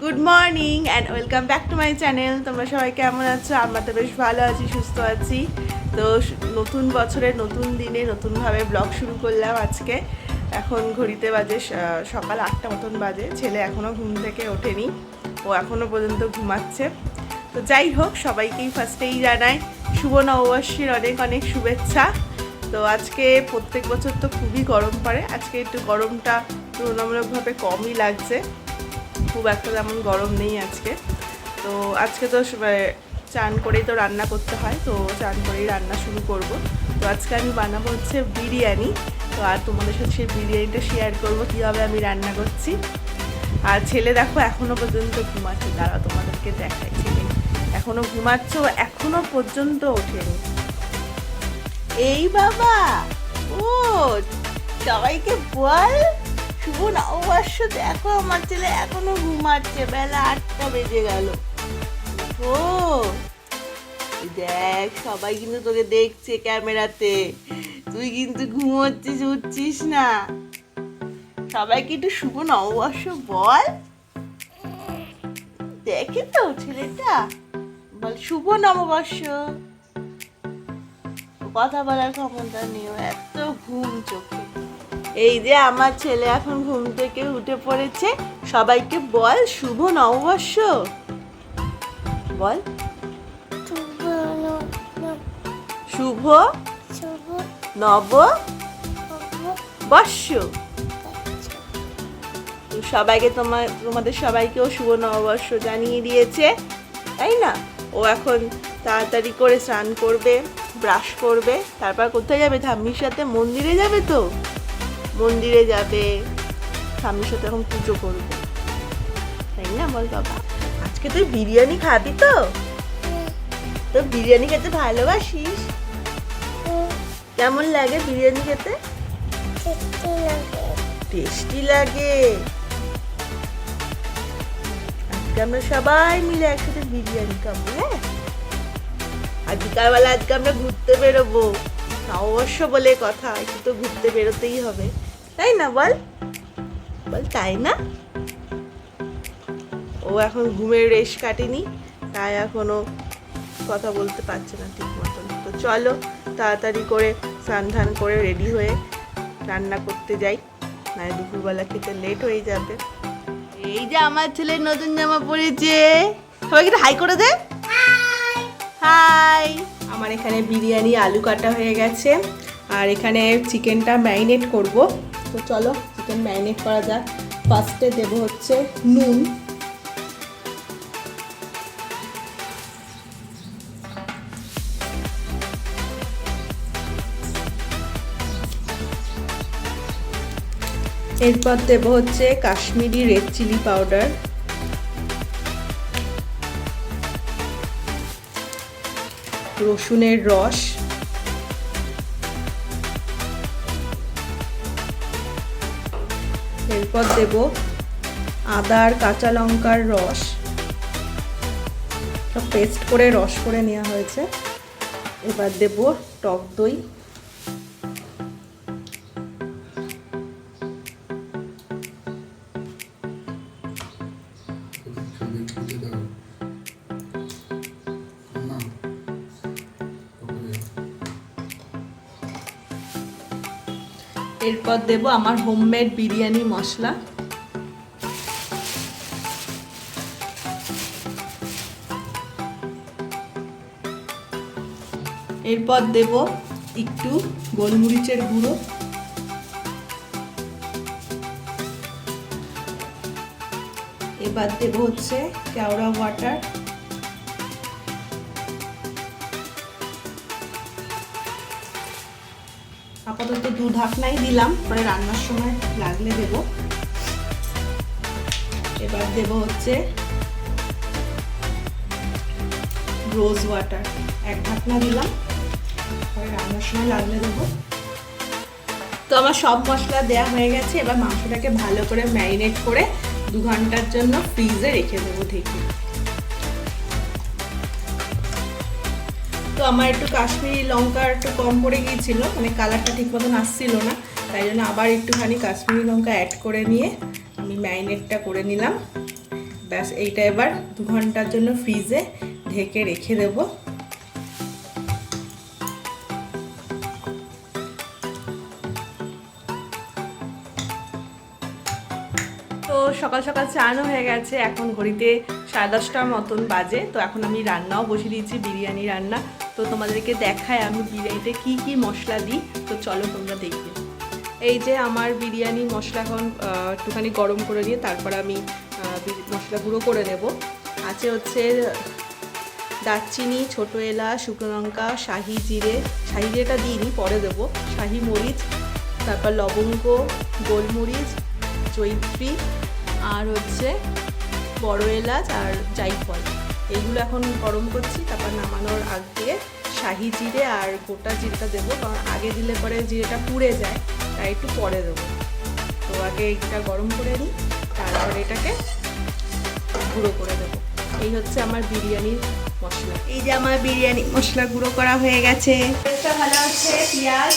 Good morning and welcome back to my channel তোমরা সবাই কেমন আছো? আমরা তো বেশ ভালো আছি, সুস্থ আছি। তো নতুন বছরের নতুন দিনে নতুনভাবে ব্লগ শুরু করলাম আজকে। এখন ঘড়িতে বাজে সকাল আটটা মতন বাজে। ছেলে এখনও ঘুম থেকে ওঠেনি। ও এখনও পর্যন্ত ঘুমাচ্ছে। তো যাই হোক, সবাইকেই ফার্স্টেই জানাই, শুভ নববর্ষের অনেক অনেক শুভেচ্ছা। তো আজকে প্রত্যেক বছর তো খুবই গরম পড়ে। আজকে একটু গরমটা তুলনামূলকভাবে কমই লাগছে। খুব একটা তেমন গরম নেই আজকে। তো আজকে তো চান করেই তো রান্না করতে হয়, তো চান করেই রান্না শুরু করব। তো আজকে আমি বানাবো হচ্ছে বিরিয়ানি। তো আর তোমাদের সাথে সেই বিরিয়ানিটা শেয়ার করব, কীভাবে আমি রান্না করছি। আর ছেলে দেখো এখনও পর্যন্ত ঘুমাচ্ছে। দাঁড়া তোমাদেরকে দেখাই। ছেলে এখনও ঘুমাচ্ছ এখনও পর্যন্ত ওঠেনি। এই বাবা। ও, সবাইকে বল। শুভ নববর্ষ দেখো, আমার ছেলে এখনও ঘুমাচ্ছে। বেলা আটটা বেজে গেল। ও, দেখ, সবাই কিন্তু তোকে দেখছে ক্যামেরাতে। তুই কিন্তু ঘুমোচ্ছিস, উঠছিস না। সবাইকে একটু শুভ নববর্ষ বল। দেখে তো ছেলেটা। বল শুভ নববর্ষ কথা বলার ক্ষমতা নেই এত ঘুম চোখে। এই যে আমার ছেলে এখন ঘুম থেকে উঠে পড়েছে, সবাইকে বল, শুভ নববর্ষ। বল। শুভ নব বর্ষ। সবাইকে তোমার, তোমাদের সবাইকেও শুভ নববর্ষ জানিয়ে দিয়েছে, তাই না? ও এখন তাড়াতাড়ি করে স্নান করবে। ব্রাশ করবে তারপর কোথায় যাবে? ঠাম্মির সাথে মন্দিরে যাবে তো? মন্দিরে যাবে। ঠাম্মির সাথে এখন পুজো করবে। তাই না বল বাবা? আজকে তুই বিরিয়ানি খাবি তো? তো বিরিয়ানি খেতে ভালোবাসিস? কেমন লাগে বিরিয়ানি খেতে? টেস্টি লাগে। আজকে আমরা সবাই মিলে একসাথে বিরিয়ানি খাব হ্যাঁ? আর বিকালবেলা আজকে আমরা ঘুরতে বেরোবো। অবশ্য বলে কথা একটু তো ঘুরতে বেরোতেই হবে। তাই না, বল? বল, তাই না? ও এখন ঘুমের রেশ কাটেনি, তাই এখনও কথা বলতে পারছে না ঠিক মতন। তো চলো, তাড়াতাড়ি করে স্নান ধান করে রেডি হয়ে রান্না করতে যাই না দুপুরবেলা খেতে লেট হয়ে যাবে। এই যে আমার ছেলে নতুন জামা পরেছে। একটু হাই করে দে। হাই আমার এখানে বিরিয়ানি, আলু কাটা হয়ে গেছে। আর এখানে চিকেনটা ম্যারিনেট করব। তো চলো, চিকেন ম্যারিনেট করা যাক। ফার্স্টে দেব হচ্ছে নুন। এরপর দেব হচ্ছে কাশ্মীরি রেড চিলি পাউডার রসুনের রস। এরপর দেব আদার কাঁচা লঙ্কার রস। সব পেস্ট করে রস করে নেওয়া হয়েছে। এবার দেব টক দই। এরপর দেব আমার হোমমেড বিরিয়ানি মশলা। এরপর দেব একটু গোলমরিচের গুঁড়ো। এবার দেব হচ্ছে কেওড়া ওয়াটার আপাতত দু ঢাকনাই দিলাম, পরে রান্নার সময় লাগলে দেব। এবার দেব হচ্ছে রোজ ওয়াটার এক ঢাকনা দিলাম, পরে রান্নার সময় লাগলে দেবো। তো আমার সব মশলা দেওয়া হয়ে গেছে, এবার মাংসটাকে ভালো করে ম্যারিনেট করে দু ঘণ্টার জন্য ফ্রিজে রেখে দেবো ঢেকে। আমার একটু কাশ্মীরি লঙ্কা একটু কম পড়ে গিয়েছিল মানে কালারটা ঠিক মতন আসছিল না, তাই জন্য আবার একটুখানি কাশ্মীরি লঙ্কা অ্যাড করে নিয়ে আমি ম্যারিনেটটা করে নিলাম। ব্যাস, এইটা এবার দু ঘণ্টার জন্য ফ্রিজে ঢেকে রেখে দেবো। তো সকাল সকাল চানও হয়ে গেছে, এখন ঘড়িতে সাড়ে দশটার মতন বাজে, তো এখন আমি রান্নাও বসিয়ে দিয়েছি, বিরিয়ানি রান্না। তো তোমাদেরকে দেখায় আমি বিরিয়ানিতে কি কি মশলা দিই। তো চলো তোমরা দেখবে। এই যে আমার বিরিয়ানি মশলা এখন একটুখানি গরম করে নিয়ে তারপর আমি মশলা গুঁড়ো করে নেব। আছে হচ্ছে দারচিনি, ছোটো এলাচ, শুকনো লঙ্কা, শাহি জিরে। শাহি জিরেটা দিইনি, পরে দেবো। শাহি মরিচ, তারপর লবঙ্গ, গোলমরিচ জৈত্রী আর হচ্ছে বড় এলাচ আর জাইফল। এইগুলো এখন গরম করছি তারপর নামানোর আগ দিয়ে শাহি জিরে আর গোটা জিরেটা দেবো কারণ আগে দিলে পরে জিরেটা পুড়ে যায় তাই একটু পরে দেবো। তো আগে এটা গরম করে নিই তারপর এটাকে গুঁড়ো করে দেবো। এই হচ্ছে আমার বিরিয়ানির মশলা। এই যে আমার বিরিয়ানি মশলা গুঁড়ো করা হয়ে গেছে। ভালো হচ্ছে পেঁয়াজ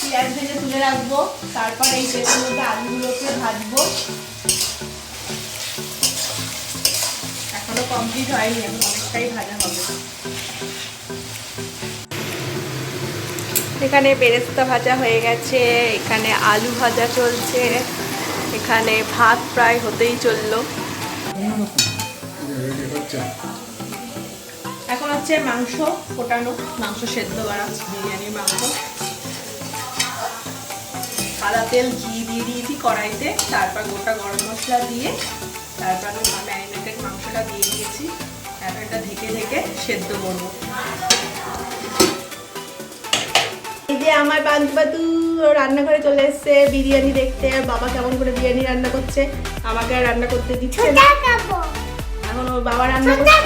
পেঁয়াজ ভেজে তুলে রাখব তারপর এই তেলের মধ্যে আলুগুলোকে ভাজবো। এখনও কমপ্লিট হয়নি এখন অনেকটাই ভাজা হবে। এখানে বেরেস্তা ভাজা হয়ে গেছে এখানে আলু ভাজা চলছে এখানে ভাত প্রায় হতেই চলল। এখন হচ্ছে মাংস ফোটানো মাংস সেদ্ধ করা বিরিয়ানির মাংস। সাদা তেল ঘি দিয়ে দিয়েছি কড়াইতে তারপর গোটা গরম মশলা দিয়ে তারপর আমি মাংসটা দিয়ে দিয়েছি। তারপর এটা ঢেকে ঢেকে সেদ্ধ করব। এই যে আমার বান্ধবাদু রান্নাঘরে চলে এসেছে বিরিয়ানি দেখতে আর বাবা কেমন করে বিরিয়ানি রান্না করছে আমাকে আর রান্না করতে দিচ্ছে না। এখন ওর বাবা রান্না করছে।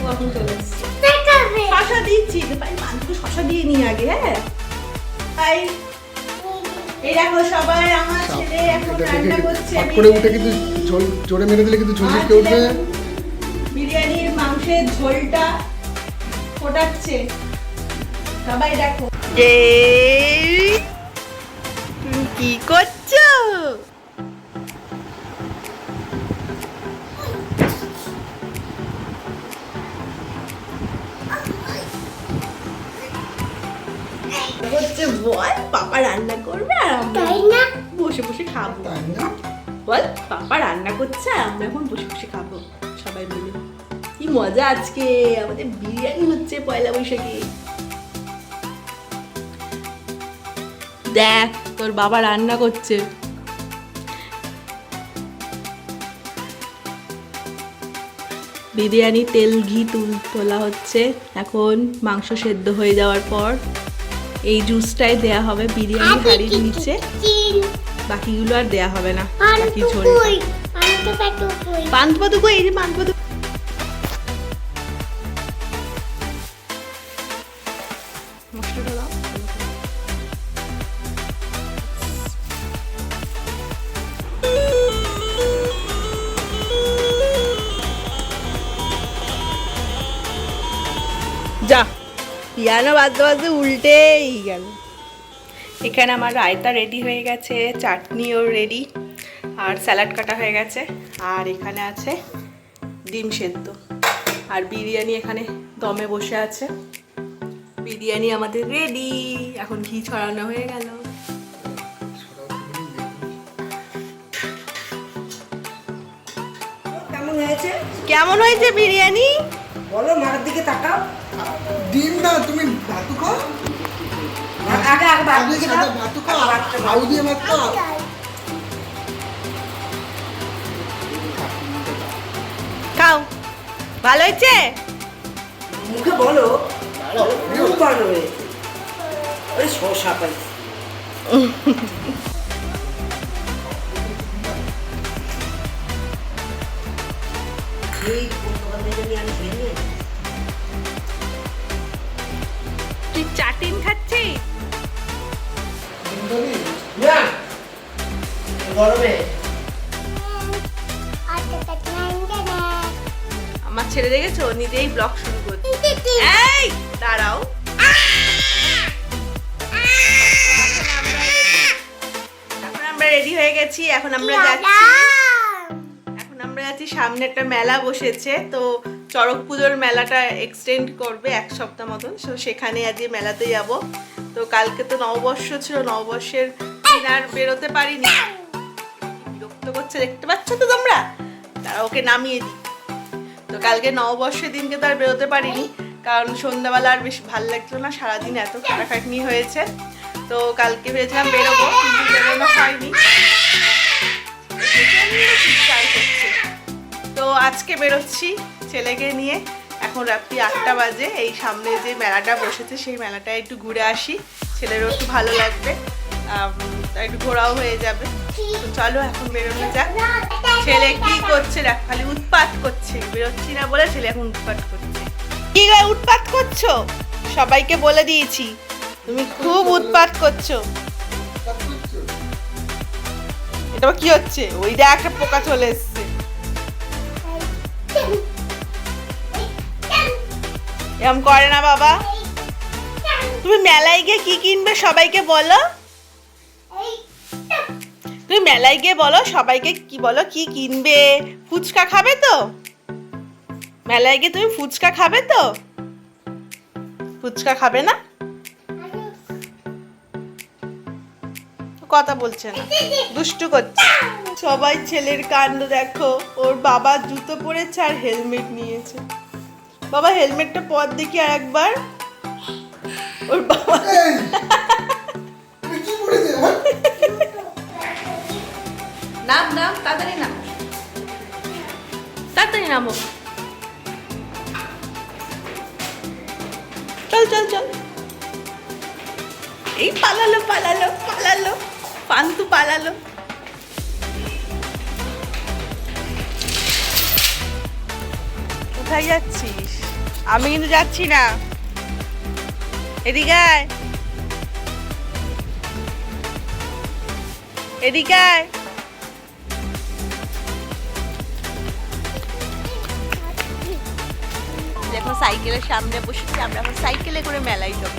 ও এখন চলে এসেছে। শশা দিচ্ছি। ভাই মানকে শশা দিয়ে নি আগে হ্যাঁ? তাই এই দেখো সবাই আমার ছেলে এখন রান্না করছে ফট করে উঠে কিন্তু ঝোল জোরে মেরে দিলে কিন্তু ঝোল ছিটকে উঠবে। বিরিয়ানির মাংসের ঝোলটা ফোটাচ্ছে। সবাই দেখো। যে রান্না করবে আর আমরা বসে বসে খাব। তাই না? বল পাপা রান্না করছে আর আমরা এখন বসে বসে খাব সবাই মিলে। কি মজা আজকে আমাদের বিরিয়ানি হচ্ছে পয়লা বৈশাখে। দেখ তোর বাবা রান্না করছে। বিরিয়ানি তেল ঘি তুল তোলা হচ্ছে। এখন মাংস সেদ্ধ হয়ে যাওয়ার পর এই জুসটাই দেয়া হবে বিরিয়ানি হাড়ির নিচে। বাকিগুলো আর দেয়া হবে না বাকি ঝোল। পান্তুপাতু কই এই যে পান্তুপাতু পিয়ানো বাজতে বাজতে উল্টেই গেল। এখানে আমার রায়তা রেডি হয়ে গেছে চাটনিও রেডি আর স্যালাড কাটা হয়ে গেছে আর এখানে আছে ডিম সেদ্ধ। আর বিরিয়ানি এখানে দমে বসে আছে। বিরিয়ানি আমাদের রেডি এখন ঘি ছড়ানো হয়ে গেল। কেমন হয়েছে? কেমন হয়েছে বিরিয়ানি? বলো মার দিকে তাকাও। ডিম না তুমি ভাতু খাও। আগে আগে ভাত দাও। ভাতু খাও আলু দিয়ে ভাত খাও। খাও। ভালো হয়েছে? মুখে বলো খুব ভালো হয়েছে ওই শসা পাইছি। এই দোকান নিয়ে আমি খেয়ে নিয়ে তুই চাটিন খাচ্ছিস? না গরমে। আমার ছেলে দেখেছ? নিজেই ব্লগ শুরু করছে। এই দাঁড়াও। এখন আমরা রেডি। হয়ে গেছি এখন আমরা যাচ্ছি। আমরা যাচ্ছি সামনে একটা মেলা বসেছে, তো চড়ক পুজোর মেলাটা এক্সটেন্ড করবে এক সপ্তাহ মতন। তো সেখানে আজকে মেলাতে যাব। তো কালকে তো নববর্ষ ছিল, নববর্ষের দিন আর বেরোতে পারিনি। বিরক্ত করছে, দেখতে পাচ্ছ তো তোমরা? তারা ওকে নামিয়ে দিই। তো কালকে নববর্ষের দিনকে তো আর বেরোতে পারিনি, কারণ সন্ধ্যাবেলা আর বেশ ভালো লাগছিল না, সারাদিন এত খাটাখাটনি হয়েছে। তো কালকে ভেবেছিলাম বেরোবো, কিন্তু বেরোনো হয়নি। তো আজকে বেরোচ্ছি ছেলেকে নিয়ে। এখন রাত্রি আটটা বাজে এই সামনে যে মেলাটা বসেছে সেই মেলাটা একটু ঘুরে আসি। ছেলেরও একটু ভালো লাগবে একটু ঘোরাও হয়ে যাবে। তো চলো এখন বেরোনো যাক। ছেলে কি করছে দেখ খালি উৎপাত করছে। বেরোচ্ছি না বলে ছেলে এখন উৎপাত করছে। কি গো উৎপাত করছ? সবাইকে বলে দিয়েছি তুমি খুব উৎপাত করছ। এটা কি হচ্ছে? ওই দেখ একটা পোকা চলে এসছে। এরম করে না বাবা। তুমি মেলায় গিয়ে কি কিনবে সবাইকে বলো। তুমি মেলায় গিয়ে বলো, সবাইকে কি বলো, কি কিনবে? ফুচকা খাবে তো? মেলায় গিয়ে তুমি ফুচকা খাবে তো? ফুচকা খাবে না? কথা বলছে না দুষ্টু করছে। সবাই ছেলের কাণ্ড দেখো। ওর বাবা জুতো পরেছে আর হেলমেট নিয়েছে। বাবা হেলমেটটা পর দেখি আর একবার। ওর বাবা হ্যাঁ? নাম নাম তাড়াতাড়ি নাম। তাড়াতাড়ি নামো। চল চল চল। এই পালালো পালালো পালালো। পান্তু পালালো। কোথায় যাচ্ছিস? আমি কিন্তু যাচ্ছি না। এদিকে আয়। এদিকে আয়। সাইকেলের সামনে বসেছি, আমরা এখন সাইকেলে করে মেলায় যাব।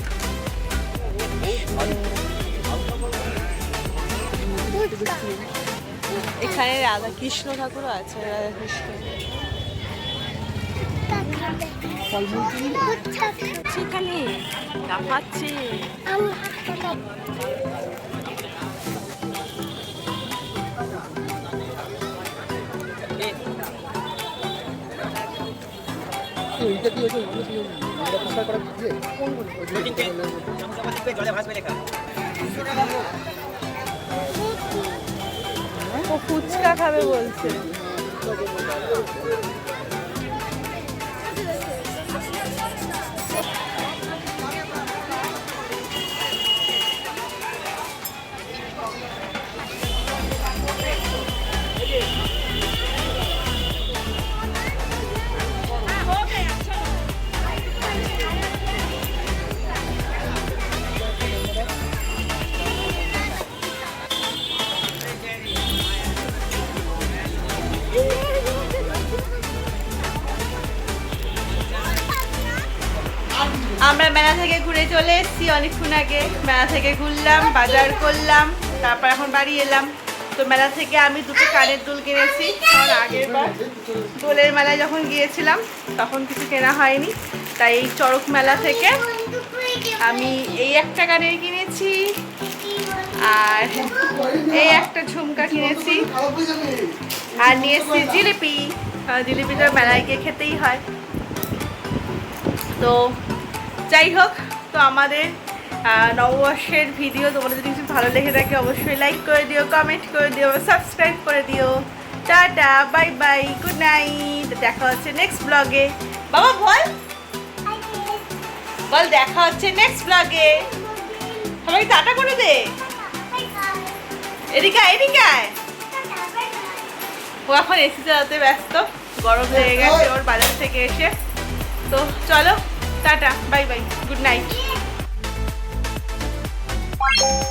এখানে রাধা কৃষ্ণ ঠাকুরও আছে রাধা কৃষ্ণ। সেখানে কাঁপাচ্ছে জলে ভাসবে ফুচকা খাবে বলছে। এসেছি অনেকক্ষণ আগে। মেলা থেকে ঘুরলাম, বাজার করলাম, তারপর এখন বাড়ি এলাম। তো মেলা থেকে আমি দুটো কানের দুল কিনেছি দোলের মেলায় যখন গিয়েছিলাম, তখন কিছু কেনা হয়নি। তাই এই চড়ক মেলা থেকে আমি এই একটা কানের কিনেছি, আর এই একটা ঝুমকা কিনেছি, আর নিয়ে এসেছি জিলিপি জিলিপিটা মেলায় গিয়ে খেতেই হয়। তো যাই হোক তো আমাদের নববর্ষের ভিডিও তোমাদের যদি কিছু ভালো লেগে থাকে অবশ্যই লাইক করে দিও কমেন্ট করে দিও সাবস্ক্রাইব করে দিও। Tata bye bye good night দেখা হচ্ছে নেক্সট ব্লগে বাবা বল। বল দেখা হচ্ছে নেক্সট ব্লগে সবাই টাটা করে দে। এদিকে এদিকে। ও এখন এসি চালাতে ব্যস্ত গরম লেগে গেছে ওর বাজার থেকে এসে। তো চলো tata bye bye good night Bye.